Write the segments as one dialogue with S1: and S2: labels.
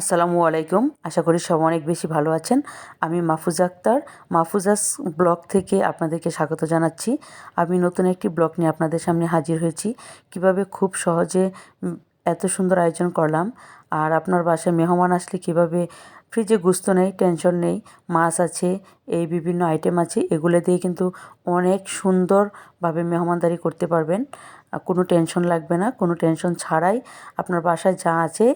S1: আসসালামু আলাইকুম। আশা করি সব অনেক বেশি ভালো আছেন। আমি মাহফুজ আক্তার। মাহফুজাস ব্লগ থেকে আপনাদেরকে স্বাগত জানাচ্ছি। আমি নতুন একটি ব্লগ নিয়ে আপনাদের সামনে হাজির হয়েছি। কীভাবে খুব সহজে এত সুন্দর আয়োজন করলাম, আর আপনার বাসায় মেহমান আসলে কীভাবে ফ্রিজে গুস্ত নেই, টেনশন নেই, মাছ আছে, এই বিভিন্ন আইটেম আছে, এগুলো দিয়ে কিন্তু অনেক সুন্দরভাবে মেহমানদারি করতে পারবেন। কোনো টেনশন লাগবে না, কোনো টেনশন ছাড়াই আপনার বাসায় যা আছে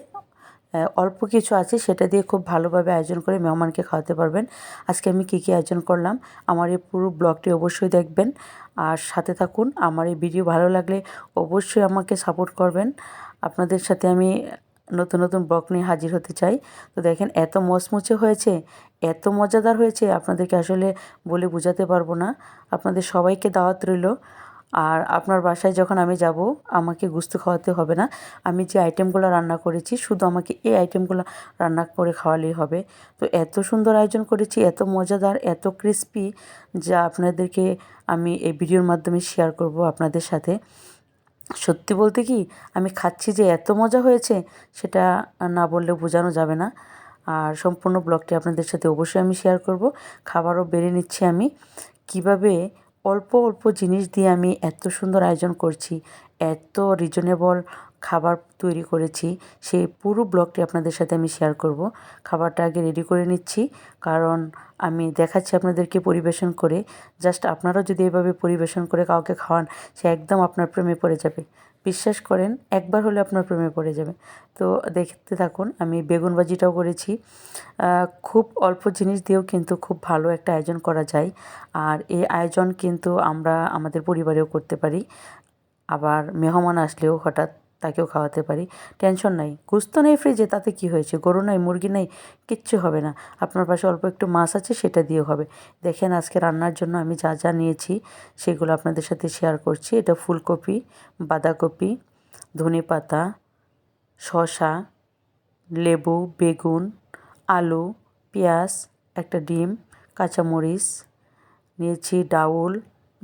S1: অল্প কিছু আছে, সেটা দিয়ে খুব ভালোভাবে আয়োজন করে মেহমানকে খাওয়াতে পারবেন। আজকে আমি কী কী আয়োজন করলাম, আমার এই পুরো ব্লগটি অবশ্যই দেখবেন। আর সাথে থাকুন, আমার এই ভিডিও ভালো লাগলে অবশ্যই আমাকে সাপোর্ট করবেন। আপনাদের সাথে আমি নতুন নতুন ব্লগ নিয়ে হাজির হতে চাই। তো দেখেন, এত মচমুচে হয়েছে, এত মজাদার হয়েছে, আপনাদেরকে আসলে বলে বোঝাতে পারব না। আপনাদের সবাইকে দাওয়াত রইল। আর আপনার বাসায় যখন আমি যাব, আমাকে গুস্ত খাওয়াতে হবে না। আমি যে আইটেমগুলো রান্না করেছি, শুধু আমাকে এই আইটেমগুলো রান্না করে খাওয়ালেই হবে। তো এত সুন্দর আয়োজন করেছি, এত মজাদার, এত ক্রিস্পি যা আপনাদেরকে আমি এই ভিডিওর মাধ্যমে শেয়ার করব আপনাদের সাথে। সত্যি বলতে কি, আমি খাচ্ছি যে এত মজা হয়েছে, সেটা না বললে বোঝানো যাবে না। আর সম্পূর্ণ ব্লগটি আপনাদের সাথে অবশ্যই আমি শেয়ার করব। খাবারও বেড়ে নিচ্ছি আমি। কীভাবে অল্প অল্প জিনিস দিয়ে আমি এত সুন্দর আয়োজন করছি, এত রিজনেবল খাবার তৈরি করেছি সেই পুরো ব্লগটি আপনাদের সাথে আমি শেয়ার করব। খাবারটা আগে রেডি করে নিচ্ছি, কারণ আমি দেখাচ্ছি আপনাদেরকে পরিবেশন করে জাস্ট আপনারাও যদি এভাবে পরিবেশন করে কাউকে খাওয়ান, সে একদম আপনার প্রেমে পড়ে যাবে। বিশ্বাস করেন, একবার হলে আপনার প্রেমে পড়ে যাবে। তো দেখতে থাকুন, আমি বেগুন ভাজিটাও করেছি খুব অল্প জিনিস দিয়েও কিন্তু খুব ভালো একটা আয়োজন করা যায়। আর এই আয়োজন কিন্তু আমরা আমাদের পরিবারেও করতে পারি। আবার মেহমান আসলেও হঠাৎ তাকেও খাওয়াতে পারি। টেনশন নাই। গুস্ত নেই ফ্রিজে তাতে কি হয়েছে? গরু নাই, মুরগি নাই, কিচ্ছু হবে না। আপনার পাশে অল্প একটু মাছ আছে, সেটা দিয়েও হবে। দেখেন আজকে রান্নার জন্য আমি যা যা নিয়েছি, সেগুলো আপনাদের সাথে শেয়ার করছি। এটা ফুলকপি, বাঁধাকপি ধনে পাতা শসা, লেবু, বেগুন, আলু, পেঁয়াজ, একটা ডিম, কাঁচামরিচ, নিয়েছি ডাউল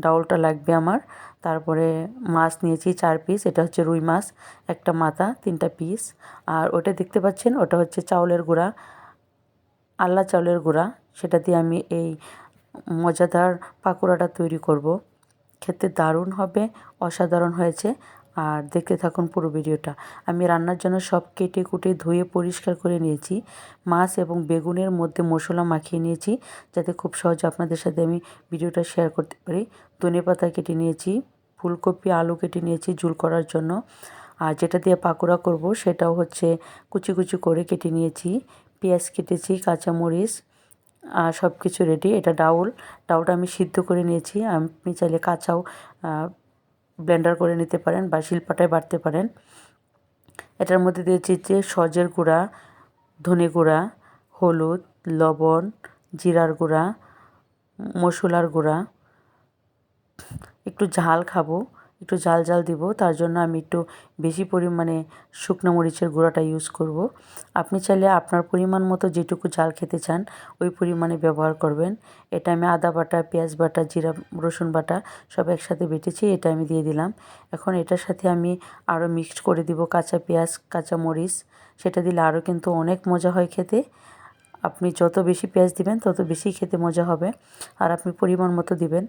S1: ডাউলটা লাগবে আমার। তারপরে মাছ নিয়েছি চার পিস এটা হচ্ছে রুই মাছ, একটা মাথা, তিনটা পিস আর ওটা দেখতে পাচ্ছেন, ওটা হচ্ছে চাউলের গুঁড়া, আল্লা চাউলের গুঁড়া। সেটা দিয়ে আমি এই মজাদার পাকোড়াটা তৈরি করব। খেতে দারুণ হবে, অসাধারণ হয়েছে। আর দেখতে থাকুন পুরো ভিডিওটা। আমি রান্নার জন্য সব কেটে কুটে ধুয়ে পরিষ্কার করে নিয়েছি। মাছ এবং বেগুনের মধ্যে মশলা মাখিয়ে নিয়েছি, যাতে খুব সহজে আপনাদের সাথে আমি ভিডিওটা শেয়ার করতে পারি। ধনে পাতা কেটে নিয়েছি, ফুলকপি, আলু কেটে নিয়েছি ঝুল করার জন্য। আর যেটা দিয়ে পাকোড়া করব সেটাও হচ্ছে কুচি কুচি করে কেটে নিয়েছি। পেঁয়াজ কেটেছি, কাঁচামরিচ, আর সব কিছু রেডি এটা ডাউল। ডাউলটা আমি সিদ্ধ করে নিয়েছি। আপনি চাইলে কাঁচাও ব্লেন্ডার করে নিতে পারেন বা শিলপাটায় বাড়তে পারেন। এটার মধ্যে দিয়েছি যে সজের গুঁড়া, ধনে গুঁড়া, হলুদ, লবণ, জিরার গুঁড়া, মশলার গুঁড়া একটু ঝাল খাব, একটু জাল জাল দিব, তার জন্য আমি একটু বেশি পরিমাণে শুকনো মরিচের গুঁড়াটা ইউজ করব। আপনি চাইলে আপনার পরিমাণ মতো যেটুকু জাল খেতে চান, ওই পরিমাণে ব্যবহার করবেন। এটা আমি আদা বাটা, পেঁয়াজ বাটা, জিরা, রসুন বাটা সব একসাথে বেটেছি, এটা আমি দিয়ে দিলাম। এখন এটার সাথে আমি আরও মিক্সড করে দিব কাঁচা পেঁয়াজ, কাঁচা মরিচ, সেটা দিলে আরও কিন্তু অনেক মজা হয় খেতে। আপনি যত বেশি পেঁয়াজ দিবেন, তত বেশি খেতে মজা হবে। আর আপনি পরিমাণ মতো দিবেন।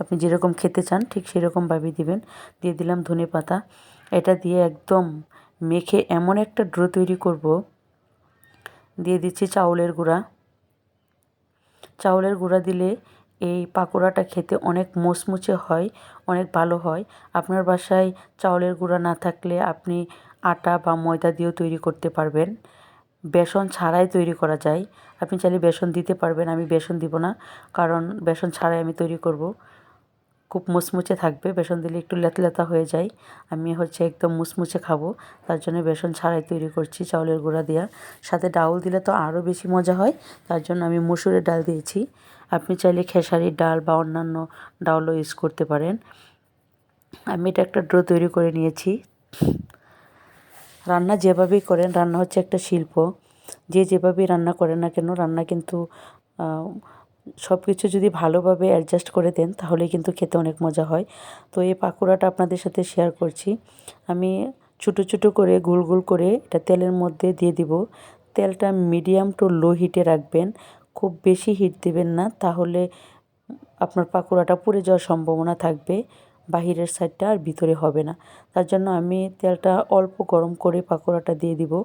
S1: আপনি যেরকম খেতে চান, ঠিক সেরকমভাবেই দিবেন। দিয়ে দিলাম ধনে পাতা। এটা দিয়ে একদম মেখে এমন একটা ড্রো তৈরি করব। দিয়ে দিচ্ছি চাউলের গুঁড়া। চাউলের গুঁড়া দিলে এই পাকোড়াটা খেতে অনেক মুচমুচে হয়, অনেক ভালো হয়। আপনার বাসায় চাউলের গুঁড়া না থাকলে আপনি আটা বা ময়দা দিয়েও তৈরি করতে পারবেন। বেসন ছাড়াই তৈরি করা যায়। আপনি চাইলে বেসন দিতে পারবেন, আমি বেসন দিব না। কারণ বেসন ছাড়াই আমি তৈরি করব। খুব মুচমুচে থাকবে, বেসন দিলে একটু লেতলেতা হয়ে যায়। আমি হচ্ছে একদম মুচমুচে খাব, তার জন্য বেসন ছাড়াই তৈরি করছি চাউলের গুঁড়া দেওয়া সাথে ডাউল দিলে তো আরও বেশি মজা হয়, তার জন্য আমি মুসুরের ডাল দিয়েছি। আপনি চাইলে খেসারির ডাল বা অন্যান্য ডালও ইউজ করতে পারেন। আমি এটা একটা ড্রো তৈরি করে নিয়েছি। রান্না যেভাবেই করেন, রান্না হচ্ছে একটা শিল্প। যে যেভাবেই রান্না করেন না কেন, রান্না কিন্তু সব কিছু যদি ভালোভাবে অ্যাডজাস্ট করে দেন তাহলে কিন্তু খেতে অনেক মজা হয়। তো এই পাকোড়াটা আপনাদের সাথে শেয়ার করছি। আমি ছোটো ছোটো করে, গোল গোল করে এটা তেলের মধ্যে দিয়ে দিব। তেলটা মিডিয়াম টু লো হিটে রাখবেন। খুব বেশি হিট দেবেন না, তাহলে আপনার পাকোড়াটা পুড়ে যাওয়ার সম্ভাবনা থাকবে। বাহিরের সাইডটা আর ভিতরে হবে না। তার জন্য আমি তেলটা অল্প গরম করে পাকোড়াটা দিয়ে দিব।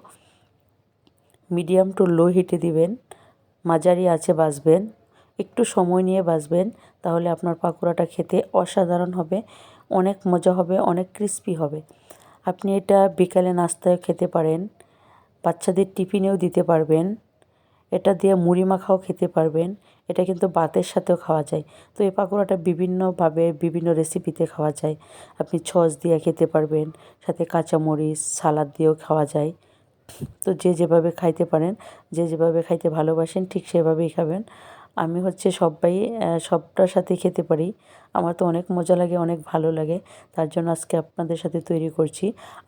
S1: মিডিয়াম টু লো হিটে দিবেন। মাঝারি আছে বাজবেন। একটু সময় নিয়ে বাজবেন, তাহলে আপনার পাকোড়াটা খেতে অসাধারণ হবে, অনেক মজা হবে, অনেক ক্রিস্পি হবে। আপনি এটা বিকালে নাস্তায় খেতে পারেন, বাচ্চাদের টিফিনেও দিতে পারবেন। এটা দিয়ে মুড়ি মাখাও খেতে পারবেন। এটা কিন্তু ভাতের সাথেও খাওয়া যায়। তো এই পাকোড়াটা বিভিন্নভাবে বিভিন্ন রেসিপিতে খাওয়া যায়। আপনি ছস দিয়ে খেতে পারবেন, সাথে কাঁচামরিচ, সালাদ দিয়েও খাওয়া যায়। তো যে যেভাবে খাইতে পারেন, যে যেভাবে খাইতে ভালোবাসেন, ঠিক সেভাবেই খাবেন। আমি হচ্ছে সবাই সবটার সাথে খেতে পারি। আমার তো অনেক মজা লাগে, অনেক ভালো লাগে। তার জন্য আজকে আপনাদের সাথে তৈরি করছি।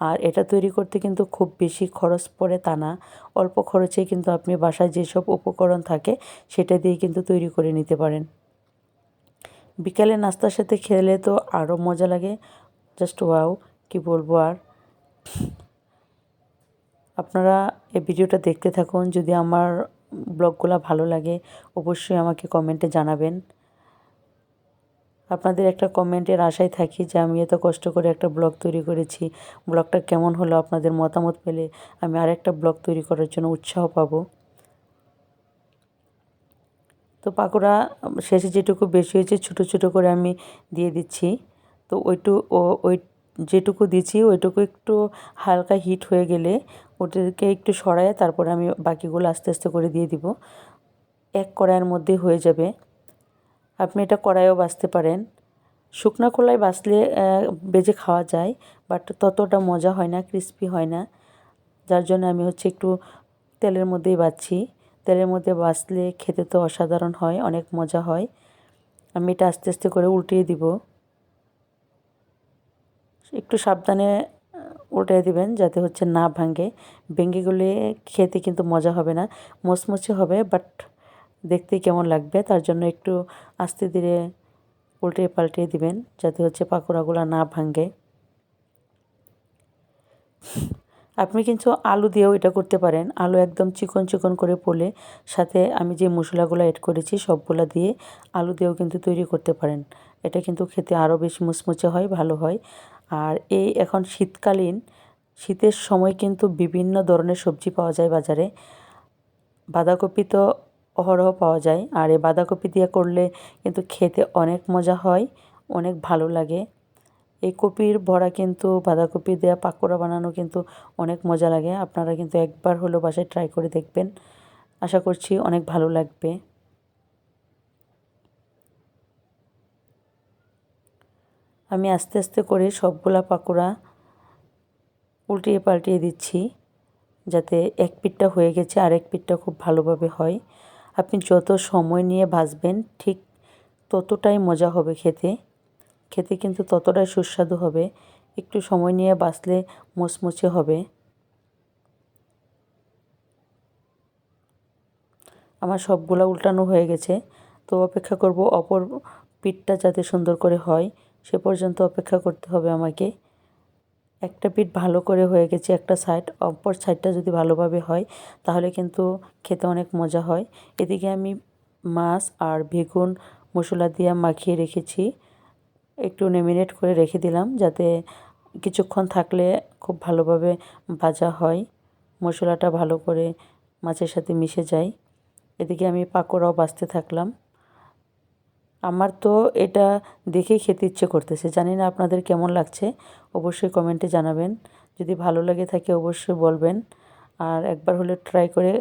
S1: আর এটা তৈরি করতে কিন্তু খুব বেশি খরচ পড়ে তা না। অল্প খরচে কিন্তু আপনি বাসায় যেসব উপকরণ থাকে, সেটা দিয়ে কিন্তু তৈরি করে নিতে পারেন। বিকালে নাস্তার সাথে খেলে তো আরও মজা লাগে। জাস্ট ওয়াও, কি বলব আর? আপনারা এই ভিডিওটা দেখতে থাকুন। যদি আমার ব্লগগুলো ভালো লাগে, অবশ্যই আমাকে কমেন্টে জানাবেন। আপনাদের একটা কমেন্টের আশায় থাকি যে আমি এত কষ্ট করে একটা ব্লগ তৈরি করেছি, ব্লগটা কেমন হলো আপনাদের মতামত পেলে আমি আরেকটা ব্লগ তৈরি করার জন্য উৎসাহ পাবো। তো পাকোড়া শেষে যেটুকু বেশি হয়েছে ছোটো ছোটো করে আমি দিয়ে দিচ্ছি। তো ওইটু ওই যেটুকু দিচ্ছি ওইটুকু একটু হালকা হিট হয়ে গেলে ওটাকে একটু সরায় তারপরে আমি বাকিগুলো আস্তে আস্তে করে দিয়ে দিব। এক কড়াইয়ের মধ্যে হয়ে যাবে। আপনি এটা কড়াইও বাছতে পারেন। শুকনো খোলায় বাছলে বেজে খাওয়া যায় বাট ততটা মজা হয় না ক্রিস্পি হয় না। যার জন্য আমি হচ্ছে একটু তেলের মধ্যেই বাছছি তেলের মধ্যে বাছলে খেতে তো অসাধারণ হয়, অনেক মজা হয়। আমি এটা আস্তে আস্তে করে উল্টিয়ে দিব। একটু সাবধানে উল্টে দিবেন যাতে হচ্ছে না ভাঙে। ভেঙে গেলে খেতে কিন্তু মজা হবে না, মচমচে হবে বাট দেখতে কেমন লাগবে তার জন্য একটু আস্তে ধীরে উল্টে পাল্টে দিবেন যাতে হচ্ছে পাকোড়াগুলো না ভাঙে। আপনি কিন্তু আলু দিয়েও এটা করতে পারেন। আলু একদম চিকন চিকন করে পোলে, সাথে আমি যে মশলাগুলো অ্যাড করেছি সবগুলো দিয়ে আলু দিয়েও কিন্তু তৈরি করতে পারেন। এটা কিন্তু খেতে আরও বেশি মুচমুচে হয়, ভালো হয়। আর এই এখন শীতকালীন, শীতের সময় কিন্তু বিভিন্ন ধরনের সবজি পাওয়া যায় বাজারে। বাঁধাকপি তো অহরহ পাওয়া যায়, আর এই বাঁধাকপি দিয়ে করলে কিন্তু খেতে অনেক মজা হয়, অনেক ভালো লাগে। এই কপির ভরা কিন্তু বাঁধাকপি দেওয়া পাকোড়া বানানো কিন্তু অনেক মজা লাগে, আপনারা কিন্তু একবার হলো বাসায় ট্রাই করে দেখবেন। আশা করছি অনেক ভালো লাগবে। আমি আস্তে আস্তে করে সবগুলা পাকোড়া উল্টিয়ে পাল্টিয়ে দিচ্ছি, যাতে এক পিঠটা হয়ে গেছে আর এক পিঠটা খুব ভালোভাবে হয়। আপনি যত সময় নিয়ে ভাজবেন, ঠিক ততটাই মজা হবে খেতে। খেতে কিন্তু ততটাই সুস্বাদু হবে। একটু সময় নিয়ে বাঁচলে মুচমুচে হবে। আমার সবগুলা উল্টানো হয়ে গেছে। তো অপেক্ষা করব অপর পিঠটা যাতে সুন্দর করে হয়। সে পর্যন্ত অপেক্ষা করতে হবে আমাকে। একটা পিঠ ভালো করে হয়ে গেছে, একটা সাইড অপর সাইডটা যদি ভালোভাবে হয়, তাহলে কিন্তু খেতে অনেক মজা হয়। এদিকে আমি মাছ আর বেগুন, মশলা দিয়ে মাখিয়ে রেখেছি। একটু নেমিনেট করে রেখে দিলাম যাতে কিছুক্ষণ থাকলে খুব ভালোভাবে ভাজা হয়, মশলাটা ভালো করে মাছের সাথে মিশে যায়। এদিকে আমি পাকোড়াও বাঁচতে থাকলাম। আমার তো এটা দেখেই খেতে ইচ্ছে করতেছে। জানি না আপনাদের কেমন লাগছে, অবশ্যই কমেন্টে জানাবেন। যদি ভালো লাগে থাকে অবশ্যই বলবেন। আর একবার হলে ট্রাই করে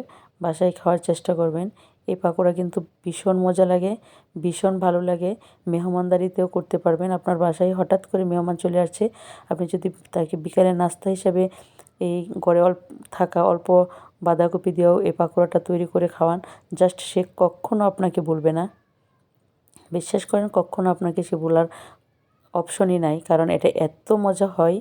S1: বাসায় খাওয়ার চেষ্টা করবেন। এই পাকোড়া কিন্তু ভীষণ মজা লাগে, ভীষণ ভালো লাগে। মেহমানদারিতেও করতে পারবেন আপনার বাসায়। হঠাৎ করে মেহমান চলে আসছে। আপনি যদি তাকে বিকালে নাস্তা হিসাবে এই গড়ে অল্প থাকা অল্প বাঁধাকপি দিয়েও এই পাকোড়াটা তৈরি করে খাওয়ান জাস্ট সে কখনও আপনাকে বলবে না। বিশ্বাস করেন, কখনো আপনাকে সে বলার অপশনই নাই। কারণ এটা এত মজা হয়,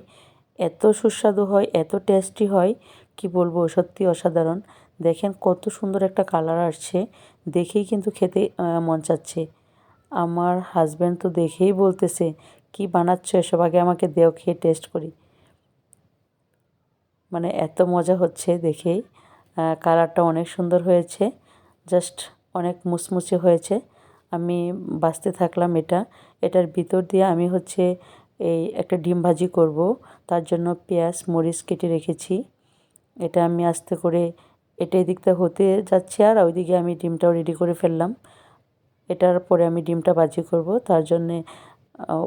S1: এত সুস্বাদু হয়, এত টেস্টি হয়, কি বলব, সত্যি অসাধারণ। দেখেন কত সুন্দর একটা কালার আসছে, দেখেই কিন্তু খেতে মন চাচ্ছে। আমার হাজব্যান্ড তো দেখেই বলতেছে, কি বানাচ্ছ এসব? আগে আমাকে দেও, খেয়ে টেস্ট করি। মানে এত মজা হচ্ছে দেখেই। কালারটা অনেক সুন্দর হয়েছে জাস্ট অনেক মুচমুচে হয়েছে। আমি বাঁচতে থাকলাম এটা। এটার ভিতর দিয়ে আমি হচ্ছে এই একটা ডিম ভাজি করব। তার জন্য পেঁয়াজ, মরিচ কেটে রেখেছি। এটা আমি আস্তে করে এটা এদিকটা হতে যাচ্ছে আর ওইদিকে আমি ডিমটাও রেডি করে ফেললাম। এটার পরে আমি ডিমটা ভাজি করব। তার জন্যে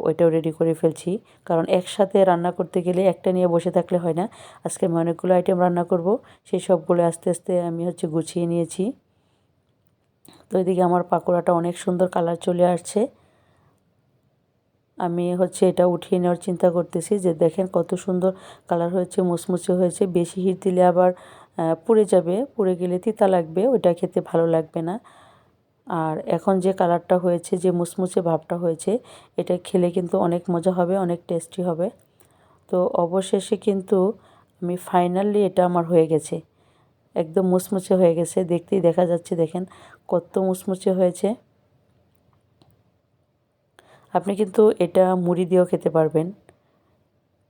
S1: ওইটাও রেডি করে ফেলছি। কারণ একসাথে রান্না করতে গেলে একটা নিয়ে বসে থাকলে হয় না। আজকে আমি অনেকগুলো আইটেম রান্না করব। সেই সবগুলো আস্তে আস্তে আমি হচ্ছে গুছিয়ে নিয়েছি। তো এদিকে আমার পাকোড়াটা অনেক সুন্দর কালার চলে আসছে। আমি হচ্ছে এটা উঠিয়ে নেওয়ার চিন্তা করতেছি যে দেখেন কত সুন্দর কালার হয়েছে, মুচমুচে হয়েছে। বেশি হিট দিলে আবার পুড়ে যাবে, পুড়ে গেলে তিতা লাগবে, ওইটা খেতে ভালো লাগবে না। আর এখন যে কালারটা হয়েছে, যে মুচমুচে ভাবটা হয়েছে, এটা খেলে কিন্তু অনেক মজা হবে, অনেক টেস্টি হবে। তো অবশেষে কিন্তু আমি ফাইনালি এটা আমার হয়ে গেছে। একদম মুচমুচে হয়ে গেছে, দেখতেই দেখা যাচ্ছে, দেখেন কত মুচমুচে হয়েছে। আপনি কিন্তু এটা মুড়ি দিয়েও খেতে পারবেন।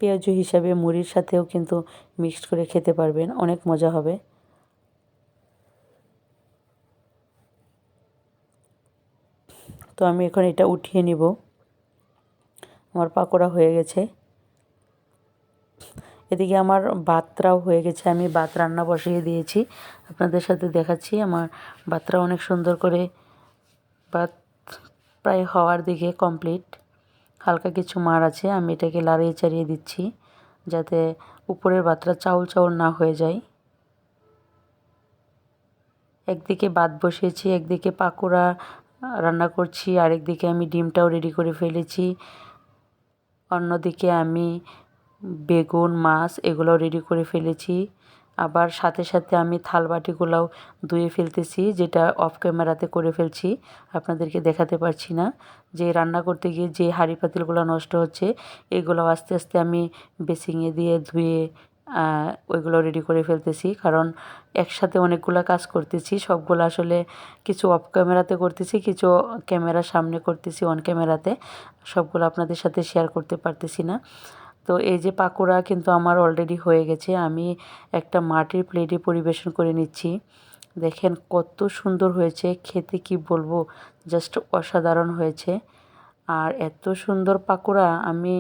S1: পেঁয়াজু হিসাবে মুড়ির সাথেও কিন্তু মিক্সড করে খেতে পারবেন, অনেক মজা হবে। তো আমি এখন এটা উঠিয়ে নিব। আমার পাকোড়া হয়ে গেছে। এদিকে আমার ভাতটাও হয়ে গেছে, আমি ভাত রান্না বসিয়ে দিয়েছি। আপনাদের সাথে দেখাচ্ছি, আমার ভাতটা অনেক সুন্দর করে ভাত প্রায় হওয়ার দিকে কমপ্লিট হালকা কিছু মার আছে, আমি এটাকে লাড়িয়ে চাড়িয়ে দিচ্ছি, যাতে উপরের ভাতটা চাউল চাউল না হয়ে যায়। একদিকে ভাত বসিয়েছি, একদিকে পাকোড়া রান্না করছি, আরেকদিকে আমি ডিমটাও রেডি করে ফেলেছি। অন্যদিকে আমি বেগুন, মাছ এগুলোও রেডি করে ফেলেছি। আবার সাথে সাথে আমি থালবাটিগুলোও ধুয়ে ফেলতেছি, যেটা অফ ক্যামেরাতে করে ফেলছি। আপনাদেরকে দেখাতে পারছি না। যে রান্না করতে গিয়ে যে হাঁড়ি পাতিলগুলো নষ্ট হচ্ছে, এগুলো আস্তে আস্তে আমি বেসিংয়ে দিয়ে ধুয়ে ওইগুলো রেডি করে ফেলতেছি। কারণ একসাথে অনেকগুলো কাজ করতেছি, সবগুলো আসলে কিছু অফ ক্যামেরাতে করতেছি, কিছু ক্যামেরার সামনে করতেছি অন ক্যামেরাতে সবগুলো আপনাদের সাথে শেয়ার করতে পারতেছি না। তো এই যে পাকোড়া কিন্তু আমার অলরেডি হয়ে গেছে, আমি একটা মাটির প্লেটে পরিবেশন করে নিচ্ছি। দেখেন কত সুন্দর হয়েছে, খেতে কি বলব জাস্ট অসাধারণ হয়েছে। আর এত সুন্দর পাকোড়া আমি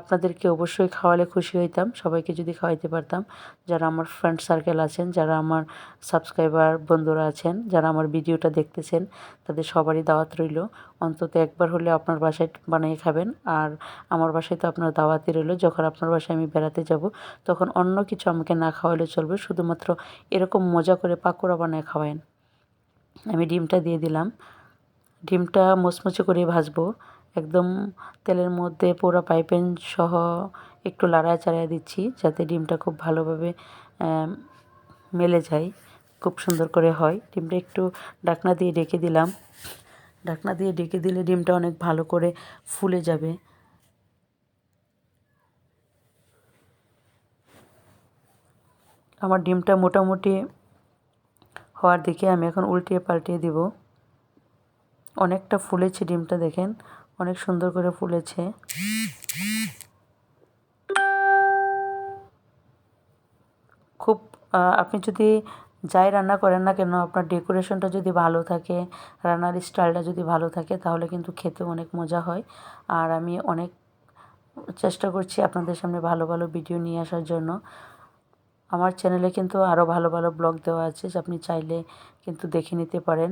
S1: আপনাদেরকে অবশ্যই খাওয়ালে খুশি হইতাম, সবাইকে যদি খাওয়াইতে পারতাম। যারা আমার ফ্রেন্ড সার্কেল আছেন, যারা আমার সাবস্ক্রাইবার বন্ধুরা আছেন, যারা আমার ভিডিওটা দেখতেছেন, তাদের সবারই দাওয়াত রইল। অন্তত একবার হলে আপনার বাসায় বানিয়ে খাবেন, আর আমার বাসায় তো আপনার দাওয়াতই রইল। যখন আপনার বাসায় আমি বেড়াতে যাব, তখন অন্য কিছু আমাকে না খাওয়ালে চলবে, শুধুমাত্র এরকম মজা করে পাকোড়া বানিয়ে খাওয়ায়েন। আমি ডিমটা দিয়ে দিলাম। ডিমটা মুচমুচে করে ভাজবো। একদম তেলের মধ্যে পুরো পাইপেন সহ একটু লাড়ায় চাড়ায় দিচ্ছি যাতে ডিমটা খুব ভালোভাবে মেলে যায়, খুব সুন্দর করে হয়। ডিমটা একটু ডাকনা দিয়ে ডেকে দিলাম। ঢাকনা দিয়ে ডেকে দিলে ডিমটা অনেক ভালো করে ফুলে যাবে। আমার ডিমটা মোটামুটি হওয়ার দিকে আমি এখন উল্টিয়ে পাল্টিয়ে দিব। অনেকটা ফুলেছে ডিমটা দেখেন। অনেক সুন্দর করে ফুলেছে। খুব আপনি যদি যাই রান্না করেন না কেন, আপনার ডেকোরেশনটা যদি ভালো থাকে, রান্নার স্টাইলটা যদি ভালো থাকে, তাহলে কিন্তু খেতে অনেক মজা হয়। আর আমি অনেক চেষ্টা করছি আপনাদের সামনে ভালো ভালো ভিডিও নিয়ে আসার জন্য। আমার চ্যানেলে কিন্তু আরও ভালো ভালো ব্লগ দেওয়া আছে, আপনি চাইলে কিন্তু দেখে নিতে পারেন।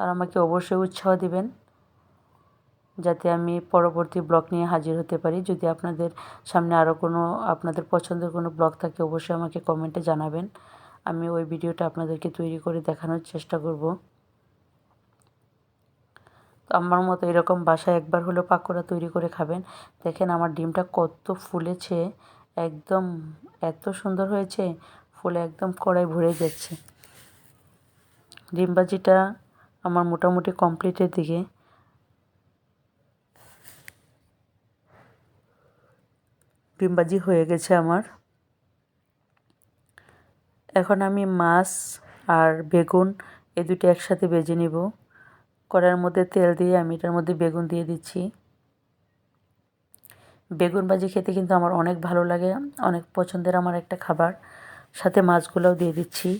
S1: আর আমাকে অবশ্যই উৎসাহ দিবেন যাতে আমি পরবর্তী ব্লগ নিয়ে হাজির হতে পারি। যদি আপনাদের সামনে আরও কোনো, আপনাদের পছন্দের কোনো ব্লগ থাকে, অবশ্যই আমাকে কমেন্টে জানাবেন। আমি ওই ভিডিওটা আপনাদেরকে তৈরি করে দেখানোর চেষ্টা করব। তো আমার মতো এরকম বাসায় একবার হলেও পাকোড়া তৈরি করে খাবেন। দেখেন আমার ডিমটা কত ফুলেছে, একদম এত সুন্দর হয়েছে, ফুলে একদম কড়াই ভরে যাচ্ছে। ডিমবাজিটা আমার মোটামুটি কমপ্লিটের দিকে। ডিমবাজি হয়ে গেছে আমার। এখন আমি মাছ আর বেগুন এই দুটো একসাথে বেজে নিব। কড়াইয়ের মধ্যে তেল দিয়ে আমি এটার মধ্যে বেগুন দিয়ে দিচ্ছি। বেগুন ভাজি খেতে কিন্তু আমার অনেক ভালো লাগে, অনেক পছন্দের আমার একটা খাবার। সাথে মাছগুলোও দিয়ে দিচ্ছি।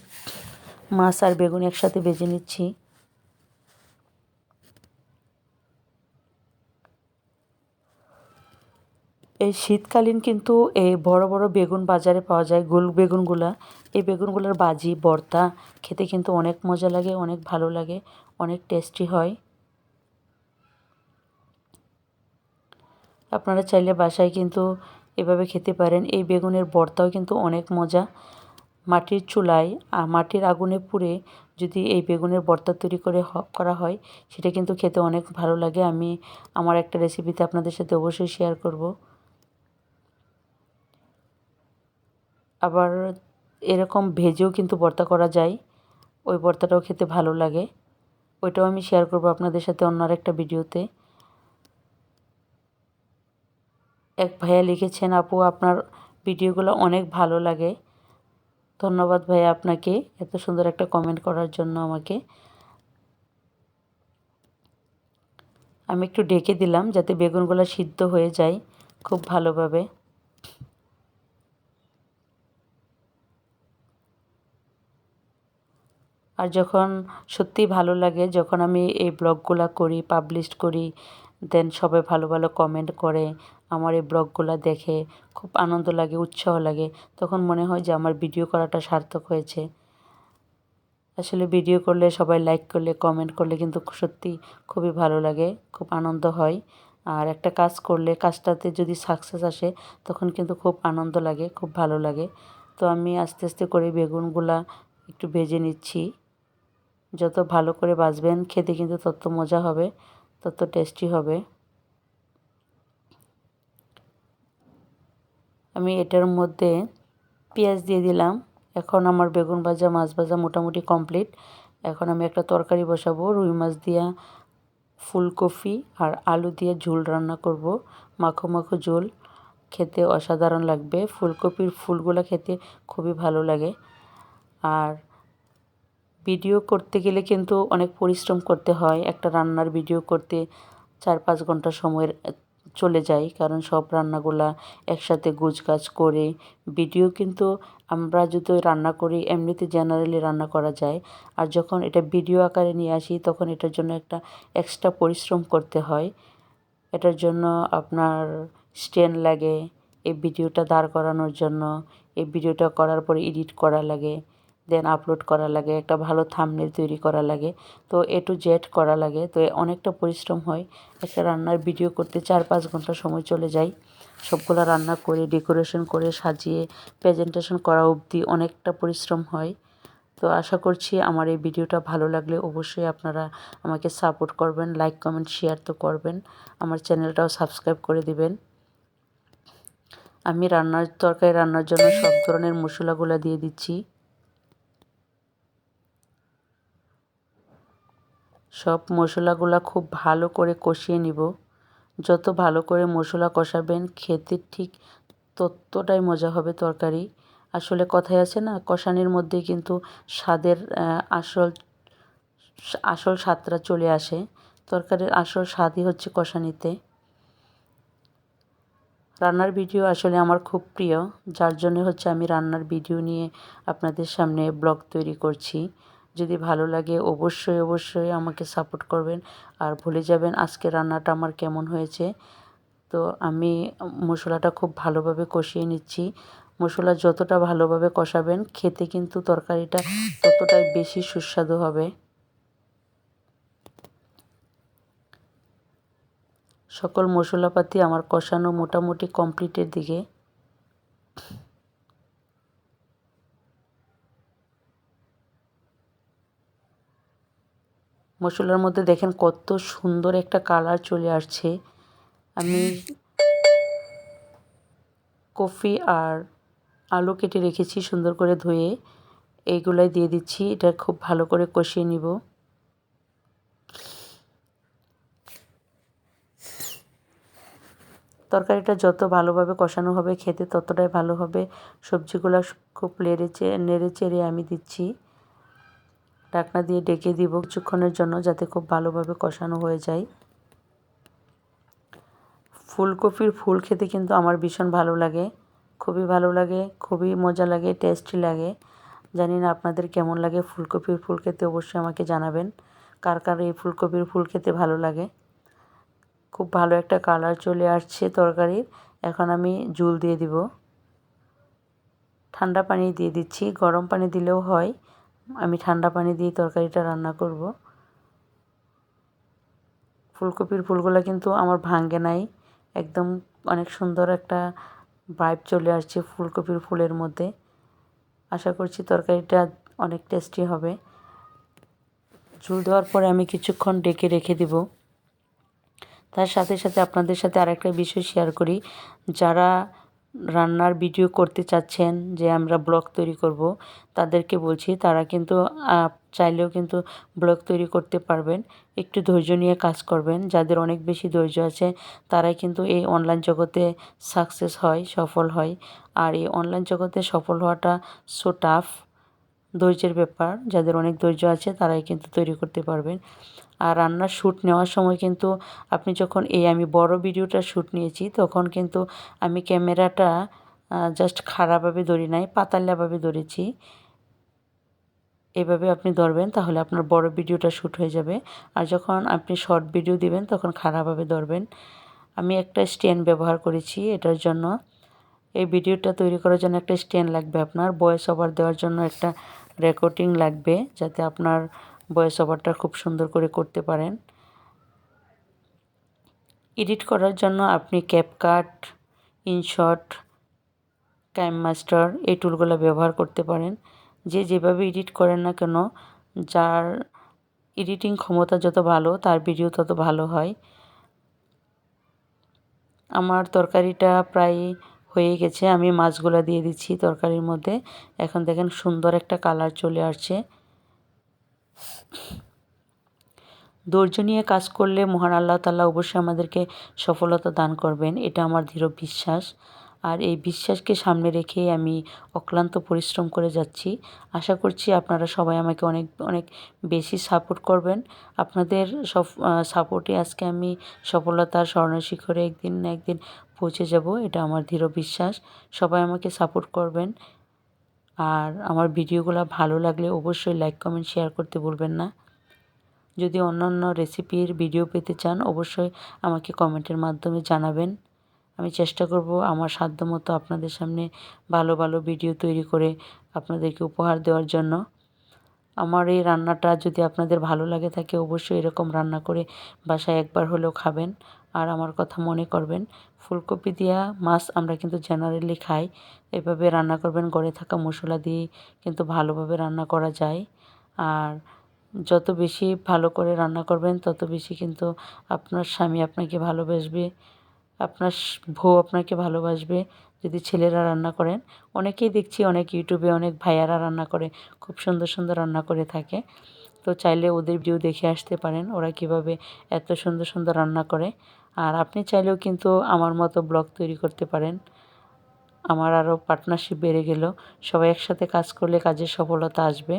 S1: মাছ আর বেগুন একসাথে বেজে নিচ্ছি। এই শীতকালীন কিন্তু এই বড় বড় বেগুন বাজারে পাওয়া যায় গোল বেগুনগুলা। এই বেগুনগুলোর বাজি ভর্তা খেতে কিন্তু অনেক মজা লাগে, অনেক ভালো লাগে, অনেক টেস্টি হয়। আপনারা চাইলে বাসায় কিন্তু এভাবে খেতে পারেন। এই বেগুনের ভর্তাও কিন্তু অনেক মজা। মাটির চুলায় আর মাটির আগুনে পুড়ে যদি এই বেগুনের ভর্তা তৈরি করে করা হয়, সেটা কিন্তু খেতে অনেক ভালো লাগে। আমি, আমার একটা রেসিপিতে আপনাদের সাথে অবশ্যই শেয়ার করব। আবার এরকম ভেজেও কিন্তু ভর্তা করা যায়। ওই ভর্তাটাও খেতে ভালো লাগে। ওইটাও আমি শেয়ার করব আপনাদের সাথে অন্য একটা ভিডিওতে। এক ভাইয়া লিখেছেন, আপু, আপনার ভিডিওগুলো অনেক ভালো লাগে। ধন্যবাদ ভাইয়া আপনাকে এত সুন্দর একটা কমেন্ট করার জন্য আমাকে। আমি একটু ডেকে দিলাম যাতে বেগুনগুলো সিদ্ধ হয়ে যায় খুব ভালোভাবে। আর যখন সত্যি ভালো লাগে, যখন আমি এই ব্লগগুলো করি পাবলিশ করি দেন সবাই ভালো ভালো কমেন্ট করে, আমার এই ব্লগগুলো দেখে খুব আনন্দ লাগে, উৎসাহ লাগে। তখন মনে হয় যে আমার ভিডিও করাটা সার্থক হয়েছে। আসলে ভিডিও করলে সবাই লাইক করলে কমেন্ট করলে কিন্তু সত্যি খুবই ভালো লাগে, খুব আনন্দ হয়। আর একটা কাজ করলে, কাজটাতে যদি সাকসেস আসে, তখন কিন্তু খুব আনন্দ লাগে, খুব ভালো লাগে। তো আমি আস্তে আস্তে করে বেগুনগুলা একটু ভেজে নিচ্ছি। যত ভালো করে বাজবেন খেতে কিন্তু তত মজা হবে, তত টেস্টি হবে। আমি এটার মধ্যে পেঁয়াজ দিয়ে দিলাম। এখন আমার বেগুন ভাজা, মাছ ভাজা মোটামুটি কমপ্লিট এখন আমি একটা তরকারি বসাবো, রুই মাছ দিয়া ফুলকপি আর আলু দিয়ে ঝোল রান্না করব, মাখো মাখো ঝোল। খেতে অসাধারণ লাগবে। ফুলকপির ফুলগুলো খেতে খুবই ভালো লাগে। আর ভিডিও করতে গেলে কিন্তু অনেক পরিশ্রম করতে হয়। একটা রান্নার ভিডিও করতে চার পাঁচ ঘণ্টা সময়ের চলে যায়, কারণ সব রান্নাগুলা একসাথে গুছগাছ করে। ভিডিও কিন্তু আমরা যদি রান্না করি, এমনিতে জেনারেলি রান্না করা যায়। আর যখন এটা ভিডিও আকারে নিয়ে আসি, তখন এটার জন্য একটা এক্সট্রা পরিশ্রম করতে হয়। এটার জন্য আপনার স্ট্যান্ড লাগে, এই ভিডিওটা দাঁড় করানোর জন্য। এই ভিডিওটা করার পরে এডিট করা লাগে। দেন আপলোড করা লাগে, একটা ভালো থামনেল তৈরি করা লাগে, তো এ টু জেড করা লাগে, তো অনেকটা পরিশ্রম হয়। একটা রান্নার ভিডিও করতে চার পাঁচ ঘণ্টা সময় চলে যায়। সবগুলো রান্না করে ডেকোরেশন করে, সাজিয়ে প্রেজেন্টেশন করা অবধি অনেকটা পরিশ্রম হয়। তো আশা করছি আমার এই ভিডিওটা ভালো লাগলে অবশ্যই আপনারা আমাকে সাপোর্ট করবেন লাইক কমেন্ট শেয়ার তো করবেন। আমার চ্যানেলটাও সাবস্ক্রাইব করে দিবেন। আমি রান্নার, তরকারি রান্নার জন্য সব ধরনের মশলাগুলো দিয়ে দিচ্ছি। সব মশলাগুলা খুব ভালো করে কষিয়ে নিব। যত ভালো করে মশলা কষাবেন, খেতে ঠিক ততটাই মজা হবে তরকারি। আসলে কথায় আছে না, কষানির মধ্যে কিন্তু স্বাদের আসল আসল স্বাদটা চলে আসে। তরকারির আসল স্বাদই হচ্ছে কষানিতে। রান্নার ভিডিও আসলে আমার খুব প্রিয়, যার জন্য হচ্ছে আমি রান্নার ভিডিও নিয়ে আপনাদের সামনে ব্লগ তৈরি করছি। যদি ভালো লাগে অবশ্যই অবশ্যই আমাকে সাপোর্ট করবেন। আর ভুলে যাবেন আজকে রান্নাটা আমার কেমন হয়েছে। তো আমি মশলাটা খুব ভালোভাবে কষিয়ে নিচ্ছি। মশলা যতটা ভালোভাবে কষাবেন, খেতে কিন্তু তরকারিটা ততটাই বেশি সুস্বাদু হবে। সকল মশলাপাতি আমার কষানো মোটামুটি কমপ্লিটের দিকে। মশলার মধ্যে দেখেন কত সুন্দর একটা কালার চলে আসছে। আমি কফি আর আলু কেটে রেখেছি সুন্দর করে ধুয়ে। এইগুলাই দিয়ে দিচ্ছি, এটা খুব ভালো করে কষিয়ে নিব। তরকারিটা যত ভালোভাবে কষানো হবে, খেতে ততটাই ভালো হবে। সবজিগুলো খুব নেড়ে নেড়ে চেড়ে আমি দিচ্ছি। ঢাকনা দিয়ে ডেকে দিব কিছুক্ষণের জন্য যাতে খুব ভালোভাবে কষানো হয়ে যায়। ফুলকপির ফুল খেতে কিন্তু আমার ভীষণ ভালো লাগে। খুবই ভালো লাগে, খুবই মজা লাগে টেস্টি লাগে। জানি না আপনাদের কেমন লাগে ফুলকপির ফুল খেতে অবশ্যই আমাকে জানাবেন। কার কার এই ফুলকপির ফুল খেতে ভালো লাগে? খুব ভালো একটা কালার চলে আসছে তরকারির। এখন আমি জুল দিয়ে দিব। ঠান্ডা পানি দিয়ে দিচ্ছি, গরম পানি দিলেও হয়। আমি ঠান্ডা পানি দিয়ে তরকারিটা রান্না করব। ফুলকপির ফুলগুলো কিন্তু আমার ভাঙ্গে নাই। একদম অনেক সুন্দর একটা ভাইব চলে আসছে ফুলকপির ফুলের মধ্যে। আশা করছি তরকারিটা অনেক টেস্টি হবে। ঝুল দেওয়ার পরে আমি কিছুক্ষণ ডেকে রেখে দিব। তার সাথে সাথে আপনাদের সাথে আরেকটা বিষয় শেয়ার করি। যারা রান্নার ভিডিও করতে চাচ্ছেন যে আমরা ব্লগ তৈরি করব, তাদেরকে বলছি তারা কিন্তু চাইলেও কিন্তু ব্লগ তৈরি করতে পারবেন। একটু ধৈর্য নিয়ে কাজ করবেন। যাদের অনেক বেশি ধৈর্য আছে, তারাই কিন্তু এই অনলাইন জগতে সাকসেস হয়, সফল হয়। আর এই অনলাইন জগতে সফল হওয়াটা সো টাফ ধৈর্যের ব্যাপার। যাদের অনেক ধৈর্য আছে, তারাই কিন্তু তৈরি করতে পারবেন। আর রান্নার শ্যুট নেওয়ার সময় কিন্তু আপনি যখন এই আমি বড় ভিডিওটা শ্যুট নিয়েছি, তখন কিন্তু আমি ক্যামেরাটা জাস্ট খারাপভাবে ধরি নাই পাতাল্লাভাবে ধরেছি। এভাবে আপনি ধরবেন, তাহলে আপনার বড় ভিডিওটা শ্যুট হয়ে যাবে। আর যখন আপনি শর্ট ভিডিও দিবেন, তখন খারাপভাবে ধরবেন। আমি একটা স্ট্যান্ড ব্যবহার করেছি এটার জন্য। এই ভিডিওটা তৈরি করার জন্য একটা স্ট্যান্ড লাগবে আপনার। ভয়েস ওভার দেওয়ার জন্য একটা রেকর্ডিং লাগবে, যাতে আপনার ভয়েস ওভারটা খুব সুন্দর করে করতে পারেন। এডিট করার জন্য আপনি ক্যাপকাট ইনশট টাইম মাস্টার এই টুলগুলো ব্যবহার করতে পারেন। যে যেভাবে এডিট করেন না কেন, যার এডিটিং ক্ষমতা যত ভালো, তার ভিডিও তত ভালো হয়। আমার তরকারিটা প্রায় হয়ে গেছে, আমি মাছগুলো দিয়ে দিচ্ছি তরকারির মধ্যে। এখন দেখেন সুন্দর একটা কালার চলে আসছে। ধৈর্য নিয়ে কাজ করলে মহান আল্লাহ তাল্লাহ অবশ্যই আমাদেরকে সফলতা দান করবেন। এটা আমার দৃঢ় বিশ্বাস। আর এই বিশ্বাসকে সামনে রেখেই আমি অক্লান্ত পরিশ্রম করে যাচ্ছি। আশা করছি আপনারা সবাই আমাকে অনেক অনেক বেশি সাপোর্ট করবেন। আপনাদের সব সাপোর্টে আজকে আমি সফলতার স্বর্ণশিখরে একদিন না একদিন পৌঁছে যাব। এটা আমার দৃঢ় বিশ্বাস। সবাই আমাকে সাপোর্ট করবেন। আর আমার ভিডিওগুলো ভালো লাগলে অবশ্যই লাইক কমেন্ট শেয়ার করতে ভুলবেন না। যদি অন্যান্য রেসিপির ভিডিও পেতে চান, অবশ্যই আমাকে কমেন্টের মাধ্যমে জানাবেন। আমি চেষ্টা করব আমার সাধ্যমতো আপনাদের সামনে ভালো ভালো ভিডিও তৈরি করে আপনাদেরকে উপহার দেওয়ার জন্য। আমার এই রান্নাটা যদি আপনাদের ভালো লাগে থাকে, অবশ্যই এরকম রান্না করে বাসায় একবার হলেও খাবেন। আর আমার কথা মনে করবেন। ফুলকপি দিয়া মাছ আমরা কিন্তু জেনারেলি খাই। এভাবে রান্না করবেন, গড়ে থাকা মশলা দিয়ে কিন্তু ভালোভাবে রান্না করা যায়। আর যত বেশি ভালো করে রান্না করবেন, তত বেশি কিন্তু আপনার স্বামী আপনাকে ভালোবাসবে, আপনার বউ আপনাকে ভালোবাসবে, যদি ছেলেরা রান্না করেন। অনেকেই দেখছি, অনেক ইউটিউবে অনেক ভাইয়ারা রান্না করে, খুব সুন্দর সুন্দর রান্না করে থাকে। তো চাইলে ওদের ভিডিও দেখে আসতে পারেন, ওরা কীভাবে এত সুন্দর সুন্দর রান্না করে। আর আপনি চাইলেও কিন্তু আমার মতো ব্লগ তৈরি করতে পারেন। আমার আরও পার্টনারশিপ বেড়ে গেল। সবাই একসাথে কাজ করলে কাজের সফলতা আসবে।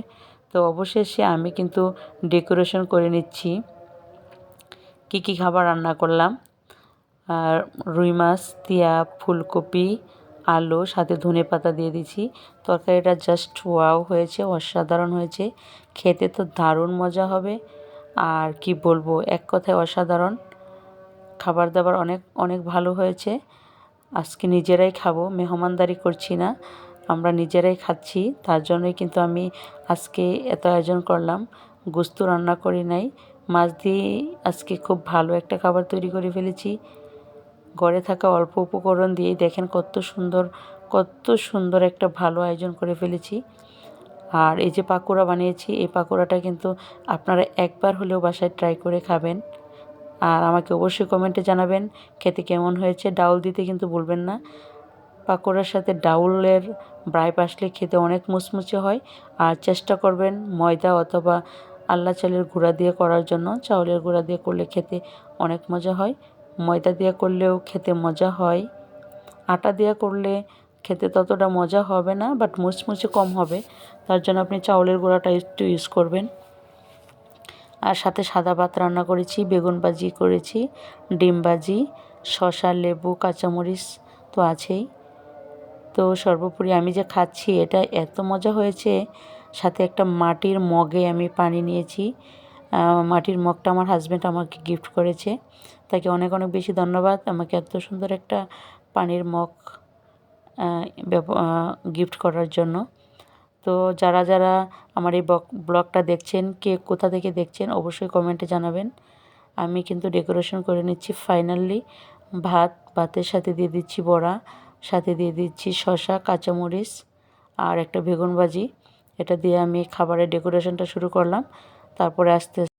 S1: তো অবশেষে আমি কিন্তু ডেকোরেশন করে নিচ্ছি। কী কী খাবার রান্না করলাম? আর রুই মাছ, তিয়া, ফুলকপি, আলু, সাথে ধনে পাতা দিয়ে দিছি তরকারিটা জাস্ট ওয়াও হয়েছে, অসাধারণ হয়েছে। খেতে তো দারুণ মজা হবে। আর কি বলব, এক কথায় অসাধারণ। খাবার দাবার অনেক অনেক ভালো হয়েছে। আজকে নিজেরাই খাব, মেহমানদারি করছি না, আমরা নিজেরাই খাচ্ছি। তার জন্যই কিন্তু আমি আজকে এত আয়োজন করলাম। গোস্ত রান্না করি নাই। মাছ দিয়ে আজকে খুব ভালো একটা খাবার তৈরি করে ফেলেছি। ঘরে থাকা অল্প উপকরণ দিয়েই দেখেন কত সুন্দর কত সুন্দর একটা ভালো আয়োজন করে ফেলেছি। আর এই যে পাকোড়া বানিয়েছি, এই পাকোড়াটা কিন্তু আপনারা একবার হলেও বাসায় ট্রাই করে খাবেন। আর আমাকে অবশ্যই কমেন্টে জানাবেন খেতে কেমন হয়েছে। ডাউল দিতে কিন্তু বলবেন না। পাকোড়ার সাথে ডাউলের ব্রাইপ আসলে খেতে অনেক মুচমুচে হয়। আর চেষ্টা করবেন ময়দা অথবা আল্লা চালের গুঁড়া দিয়ে করার জন্য। চাউলের গুঁড়া দিয়ে করলে খেতে অনেক মজা হয়। ময়দা দিয়ে করলেও খেতে মজা হয়। আটা দিয়ে করলে খেতে ততটা মজা হবে না, বাট মুচমুচে কম হবে। তার জন্য আপনি চাউলের গুঁড়াটা একটু ইউজ করবেন। আর সাথে সাদা ভাত রান্না করেছি, বেগুন ভাজি করেছি, ডিম ভাজি শশা লেবু, কাঁচামরিচ তো আছেই। তো সর্বোপরি আমি যে খাচ্ছি এটা এত মজা হয়েছে, সাথে একটা মাটির মগে আমি পানি নিয়েছি। মাটির মগটা আমার হাজব্যান্ড আমাকে গিফট করেছে, তাকে অনেক অনেক বেশি ধন্যবাদ। আমাকে এত সুন্দর একটা পানির মগ গিফট করার জন্য। তো যারা যারা আমার এই ব্লগটা দেখছেন, কে কোথা থেকে দেখছেন, অবশ্যই কমেন্টে জানাবেন। আমি কিন্তু ডেকোরেশন করে নিচ্ছি ফাইনালি। ভাত, ভাতের সাথে দিয়ে দিচ্ছি বড়া, সাথে দিয়ে দিচ্ছি শশা কাঁচামরিচ আর একটা বেগুন ভাজি। এটা দিয়ে আমি খাবারের ডেকোরেশনটা শুরু করলাম। তারপরে আস্তে